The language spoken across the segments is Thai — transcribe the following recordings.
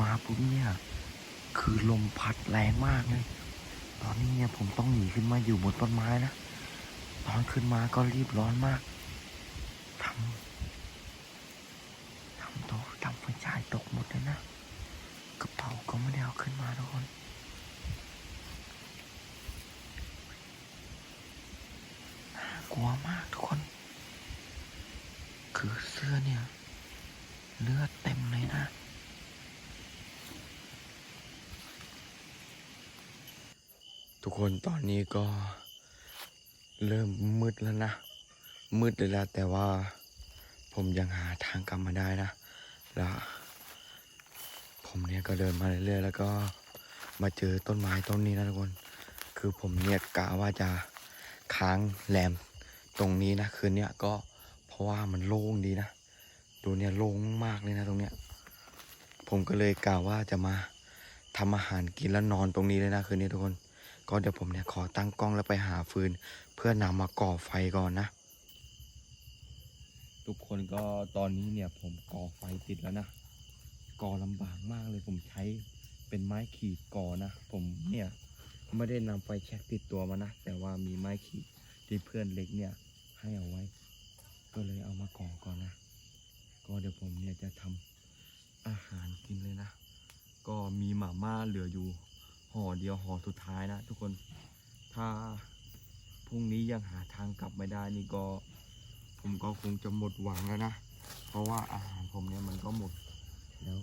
มาปุ๊บเนี่ย คือลมพัดแรงมากเลย ตอนนี้เนี่ยผมต้องหนีขึ้นมาอยู่บนต้นไม้นะ ตอนขึ้นมาก็รีบร้อนมากทำทำโต๊ะทำไฟฉายตกหมดเลยนะ กระเป๋าก็ไม่ได้เอาขึ้นมาทุกคนน่ากลัวมากทุกคน คือเสื้อเนี่ย เลือดเต็มเลยนะ ทุก คนตอนนี้ก็เริ่มมืดแล้วนะ มืดเลยละแต่ว่าผมยังหาทางกลับมาได้นะ แล้วผมเนี่ยก็เดินมาเรื่อยๆแล้วก็มาเจอต้นไม้ต้นนี้นะทุกคน คือผมเนี่ยกะว่าจะค้างแรมตรงนี้นะคืนเนี้ยก็เพราะว่ามันโล่งดีนะ ดูเนี่ยโล่งมากเลยนะตรงเนี้ย ผมก็เลยกะว่าจะมาทำอาหารกินแล้วนอนตรงนี้เลยนะคืนนี้ทุกคน ก็เดี๋ยวผมเนี่ยขอตั้งกล้องแล้วไปหาฟืน เพื่อนำมาก่อไฟก่อนนะ ทุกคนก็ตอนนี้เนี่ยผมก่อไฟติดแล้วนะ ก่อลำบากมากเลยผมใช้เป็นไม้ขีดก่อนะ ผมเนี่ยไม่ได้นำไฟแช็กติดตัวมานะ แต่ว่ามีไม้ขีดที่เพื่อนเล็กเนี่ยให้เอาไว้ ก็เลยเอามาก่อก่อนนะ ก็เดี๋ยวผมเนี่ยจะทำอาหารกินเลยนะ ก็มีหม่าม่าเหลืออยู่ ห่อเดียวห่อสุดท้ายนะทุกคนถ้าพรุ่งนี้ยังหาทางกลับไม่ได้นี่ก็ ผมก็คงจะหมดหวังแล้วนะ เพราะว่าอาหารผมเนี่ยมันก็หมดแล้ว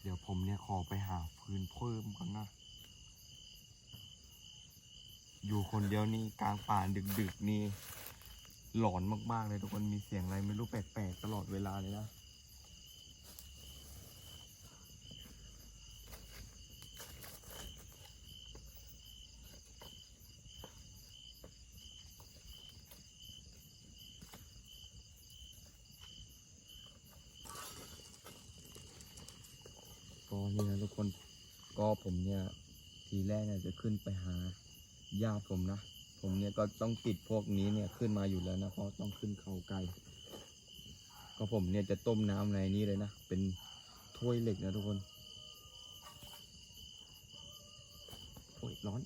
เดี๋ยวผมเนี่ยขอไปหาฟืนเพิ่มก่อนนะ อยู่คนเดียวนี่กลางป่าดึกๆนี่หลอนมากๆเลยทุกคนมีเสียงอะไรไม่รู้แปลกๆตลอดเวลาเลยนะก็นี่นะทุกคนก็ผมเนี่ยทีแรกเนี่ยจะขึ้นไปหา ญาติผมนะ ผมเนี่ยก็ต้องติดพวกนี้เนี่ยขึ้นมาอยู่แล้วนะเพราะต้องขึ้นเขาไกลก็ผมเนี่ยจะต้มน้ำในนี้เลยนะ เป็นถ้วยเหล็กนะทุกคนโอ้ยร้อน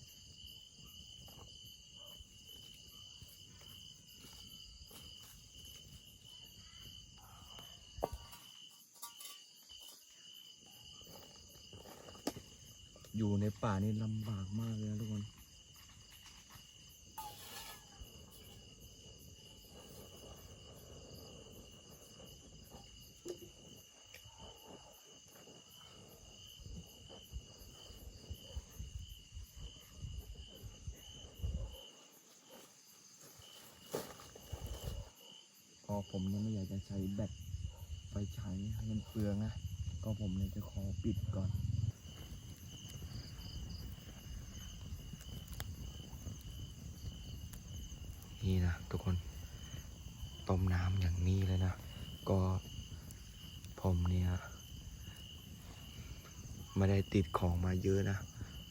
อยู่ในป่านี่ลำบากมากเลยนะทุกคน ก็ ผมเนี่ยไม่อยากจะใช้แบตไฟฉายให้มันเปลืองนะ ก็ผมเนี่ยจะขอปิดก่อนนี่นะทุกคนต้มน้ำอย่างนี้เลยนะ ก็ผมเนี่ยไม่ได้ติดของมาเยอะนะ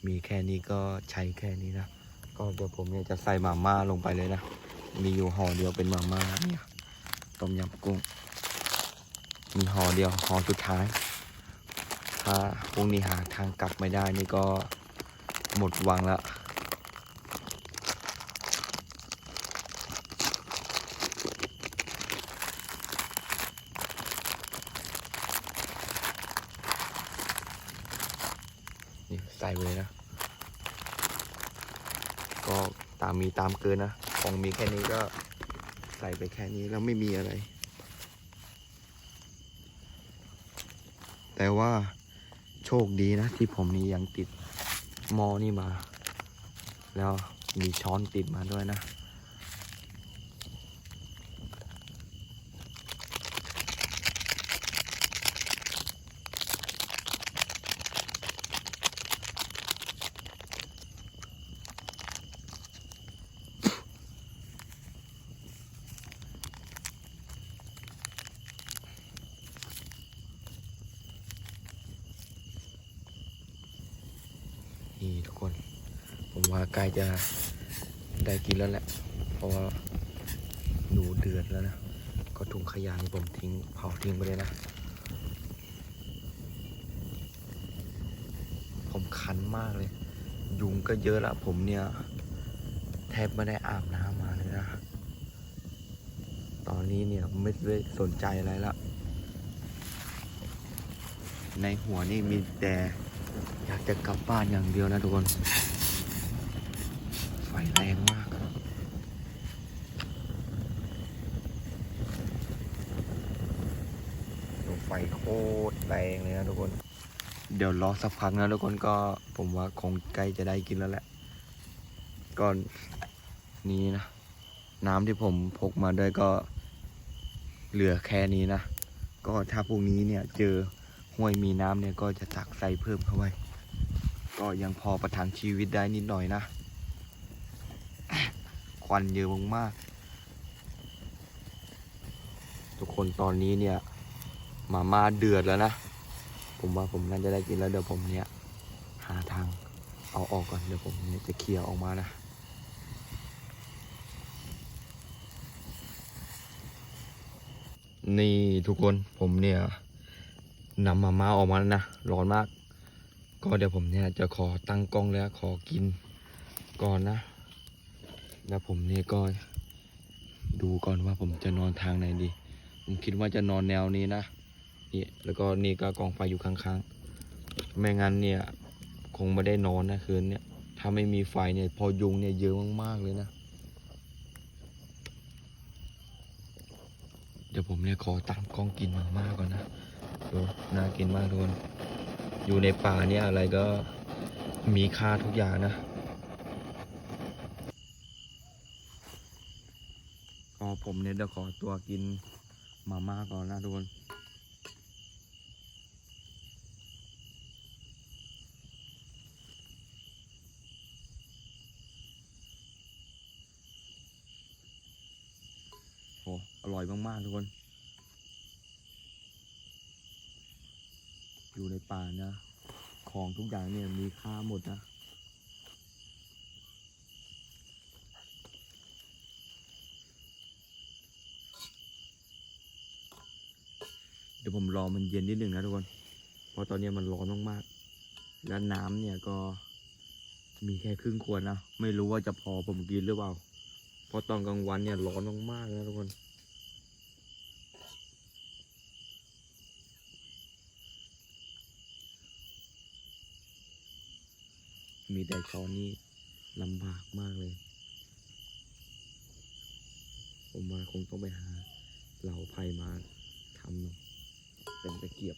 มีแค่นี้ก็ใช้แค่นี้นะ ก็เดี๋ยวผมเนี่ยจะใส่มาม่าลงไปเลยนะ มีอยู่ห่อเดียวเป็นมาม่าเนี่ย ต้มยำกุ้ง มีห่อเดียวห่อสุดท้าย ถ้าพรุ่งนี้หาทางกลับไม่ได้นี่ก็หมดหวังแล้วนี่ใส่เลยนะ ก็ตามมีตามเกินนะ ของมีแค่นี้ก็ ใส่ไปแค่นี้แล้วไม่มีอะไร แต่ว่าโชคดีนะ ที่ผมนี่ยังติดหมอนี่มา แล้วมีช้อนติดมาด้วยนะ น ทุกคน ผมว่าใก ล้จะได้กินแล้วแหละ เพราะว่าหนูเดือดแล้วนะ ก็ถุงขยะนี่ผมทิ้งเผาทิ้งไปเลยนะ ผมคันมากเลย ยุงก็เยอะละผมเนี่ย แทบไม่ได้อาบน้ำมาเลยนะ ตอนนี้เนี่ยไม่ได้สนใจอะไรละ ในหัวนี่มีแต่อยากจะกลับบ้านอย่างเดียวนะทุกคน แรงมากไฟโคตรแรงเลยนะทุกคน เดี๋ยวรอสักพักนะทุกคนก็ผมว่าคงใกล้จะได้กินแล้วแหละ ก่อนนี้นะ น้ำที่ผมพกมาด้วยก็เหลือแค่นี้นะ ก็ถ้าพรุ่งนี้เนี่ยเจอห้วยมีน้ำเนี่ยก็จะตักใส่เพิ่มเข้าไปก็ยังพอประทังชีวิตได้นิดหน่อยนะ วันเยอะมากๆทุกคนตอนนี้เนี่ยมาม่าเดือดแล้วนะ ผมว่าผมน่าจะได้กินแล้วเดี๋ยวผมเนี่ยหาทางเอาออกก่อนเดี๋ยวผมเนี่ยจะเคลียร์ออกมานะนี่ทุกคนผมเนี่ยนำมาม่าออกมาแล้วนะร้อนมาก ก็เดี๋ยวผมเนี่ยจะขอตั้งกล้องแล้วขอกินก่อนนะ แล้วผมเนี่ยก็ดูก่อนว่าผมจะนอนทางไหนดี ผมคิดว่าจะนอนแนวนี้นะนี่แล้วก็นี่ก็กองไฟอยู่ข้างๆ ไม่งั้นเนี่ยคงไม่ได้นอนนะคืนเนี่ยถ้าไม่มีไฟเนี่ยพอยุงเนี่ยเยอะมากๆเลยนะ เดี๋ยวผมเนี่ยขอตามกล้องกินมาม่าก่อนนะดูน่ากินมากทุกคนอยู่ในป่าเนี่ยอะไรก็มีค่าทุกอย่างนะ ก็ ผมเนี่ยเดี๋ยวขอตัวกินมาม่าก่อนนะทุกคนโอ้อร่อยมาก ๆ ทุกคน อยู่ในป่านะ ของทุกอย่างเนี่ยมีค่าหมดนะ ดี๋ยวผมรอมันเย็นนิดหนึ่งนะทุกคน เพราะตอนนี้มันร้อนมากๆ และน้ำเนี่ยก็มีแค่ครึ่งขวดนะ ไม่รู้ว่าจะพอผมกินหรือเปล่า เพราะตอนกลางวันเนี่ยร้อนมากๆนะทุกคน มีแต่ช้อนนี่ลำบากมากเลย ผมมาคงต้องไปหาเหล่าไผ่มาทำหนึ่ง เป็นตะเกียบ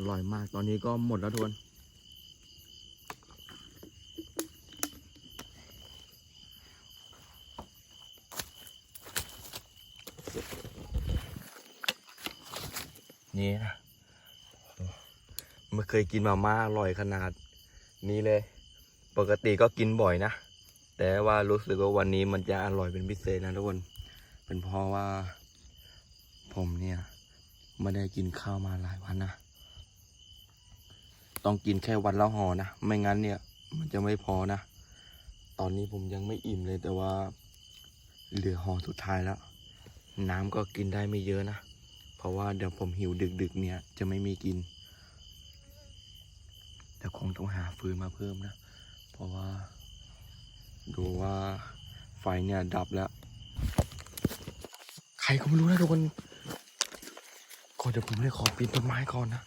อร่อยมาก ตอนนี้ก็หมดแล้วทุกคนนี่นะไม่เคยกินมาม่าอร่อยขนาดนี้เลย ปกติก็กินบ่อยนะ แต่ว่ารู้สึกว่าวันนี้มันจะอร่อยเป็นพิเศษนะทุกคน เป็นเพราะว่าผมเนี่ยไม่ได้กินข้าวมาหลายวันนะ ต้องกินแค่วันละห่อนะ ไม่งั้นเนี่ย มันจะไม่พอนะ ตอนนี้ผมยังไม่อิ่มเลยแต่ว่าเหลือห่อสุดท้ายแล้ว น้ำก็กินได้ไม่เยอะนะ เพราะว่าเดี๋ยวผมหิวดึกๆ เนี่ยจะไม่มีกิน แต่คงต้องหาฟืนมาเพิ่มนะ เพราะว่า ดูว่าไฟเนี่ยดับแล้ว ใครก็ไม่รู้นะทุกคนก่อนเดี๋ยวผมเลยขอปีนต้นไม้ก่อนนะ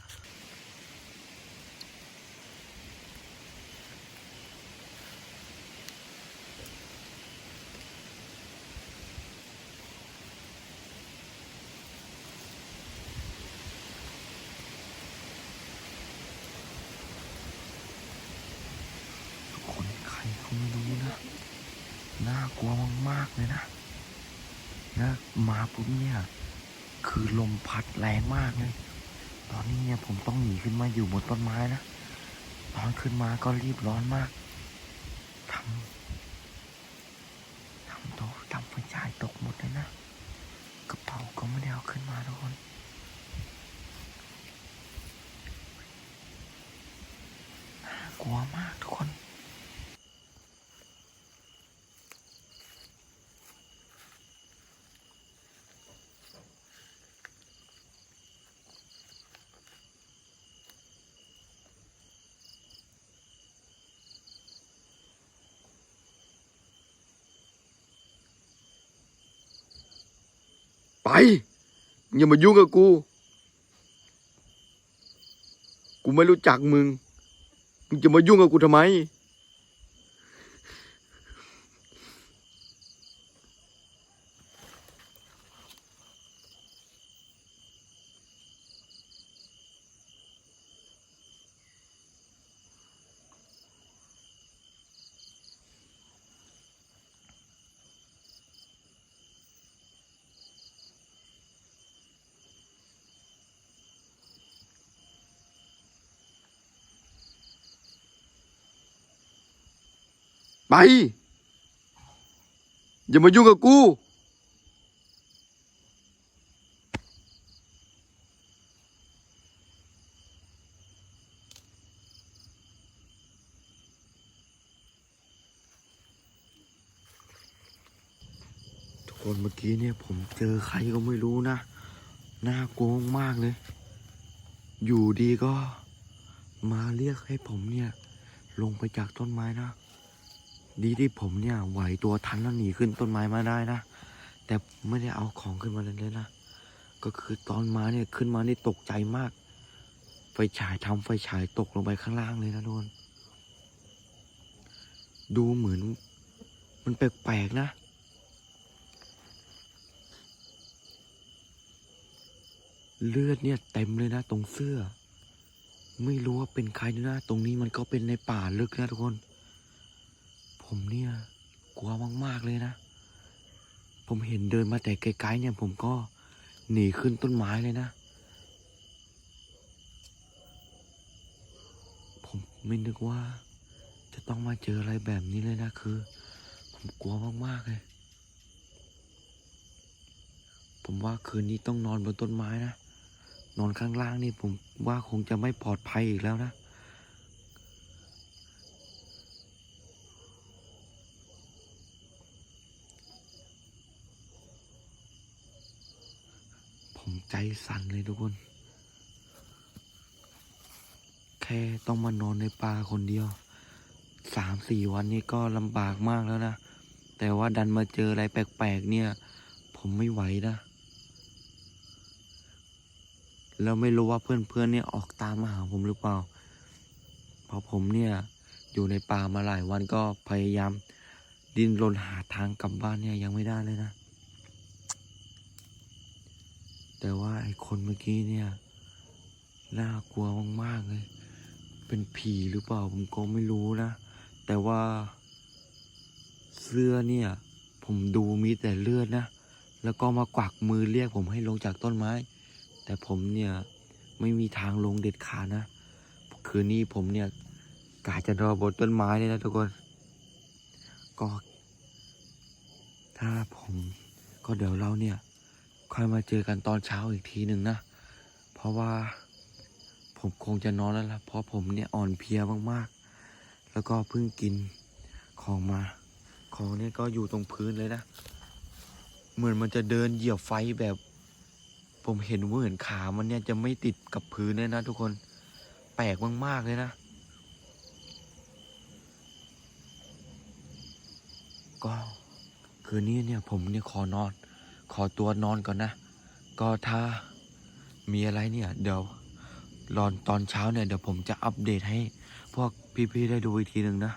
ทุกคนใครก็ไม่รู้นะ น่ากลัวมากๆเลยนะนะ มาปุ๊บเนี่ย คือลมพัดแรงมากเลย ตอนนี้เนี่ยผมต้องหนีขึ้นมาอยู่บนต้นไม้นะตอนขึ้นมาก็รีบร้อนมากทำทำโต๊ะทำไฟฉายตกหมดเลยนะกระเป๋าก็ไม่ได้เอาขึ้นมาทุกคนน่ากลัวมากทุกคน ไป อย่ามายุ่งกับกู กูไม่รู้จักมึง มึงจะมายุ่งกับกูทำไม ไป อย่ามายุ่งกับกู ทุกคนเมื่อกี้เนี่ยผมเจอใครก็ไม่รู้นะ น่ากลัวมากเลย อยู่ดีก็มาเรียกให้ผมเนี่ย ลงไปจากต้นไม้นะ ดีที่ผมเนี่ยไหวตัวทันแล้วหนีขึ้นต้นไม้มาได้นะ แต่ไม่ได้เอาของขึ้นมาเลยเลยนะ ก็คือตอนมาเนี่ยขึ้นมานี่ตกใจมาก ไฟฉายทำไฟฉายตกลงไปข้างล่างเลยนะทุกคนดูเหมือน มันแปลกๆนะ เลือดเนี่ยเต็มเลยนะตรงเสื้อ ไม่รู้ว่าเป็นใครนะตรงนี้มันก็เป็นในป่าลึกนะทุกคน ผมเนี่ย กลัวมากๆเลยนะ ผมเห็นเดินมาแต่ไกลๆเนี่ย ผมก็หนีขึ้นต้นไม้เลยนะ ผมไม่นึกว่า จะต้องมาเจออะไรแบบนี้เลยนะคือ ผมกลัวมากๆเลย ผมว่าคืนนี้ต้องนอนบนต้นไม้นะนอนข้างล่างนี่ผมว่าคงจะไม่ปลอดภัยอีกแล้วนะ ผมใจสั่นเลยทุกคน แค่ต้องมานอนในป่าคนเดียวสามสี่วันนี้ก็ลำบากมากแล้วนะ แต่ว่าดันมาเจออะไรแปลกๆเนี่ย ผมไม่ไหวนะแล้วไม่รู้ว่าเพื่อนๆเนี่ยออกตามมาหาผมหรือเปล่า เพราะผมเนี่ยอยู่ในป่ามาหลายวันก็พยายาม ดิ้นรนหาทางกลับบ้านเนี่ยยังไม่ได้เลยนะ แต่ว่าไอ้คนเมื่อกี้เนี่ย น่ากลัวมากๆเลย เป็นผีหรือเปล่าผมก็ไม่รู้นะ แต่ว่าเสื้อเนี่ย ผมดูมีแต่เลือดนะ แล้วก็มากวักมือเรียกผมให้ลงจากต้นไม้ แต่ผมเนี่ยไม่มีทางลงเด็ดขาดนะ คืนนี้ผมเนี่ยกาจะรอบนต้นไม้เลยนะทุกคน ก็ ถ้าผมก็เดี๋ยวเราเนี่ย ค่อยมาเจอกันตอนเช้าอีกทีหนึ่งนะ เพราะว่าผมคงจะนอนแล้วล่ะ เพราะผมเนี่ยอ่อนเพลียมากๆ แล้วก็เพิ่งกินของมา ของเนี่ยก็อยู่ตรงพื้นเลยนะ เหมือนมันจะเดินเหยียบไฟแบบ ผมเห็นว่าเหมือนขามันเนี่ยจะไม่ติดกับพื้นเลยนะทุกคน แปลกมากๆเลยนะ ก็คืนนี้เนี่ยผมเนี่ยขอนอน ขอตัวนอนก่อนนะ ก็ถ้ามีอะไรเนี่ย เดี๋ยวรอนตอนเช้าเนี่ย เดี๋ยวผมจะอัปเดตให้ พวกพี่ๆได้ดูอีกทีหนึ่งนะ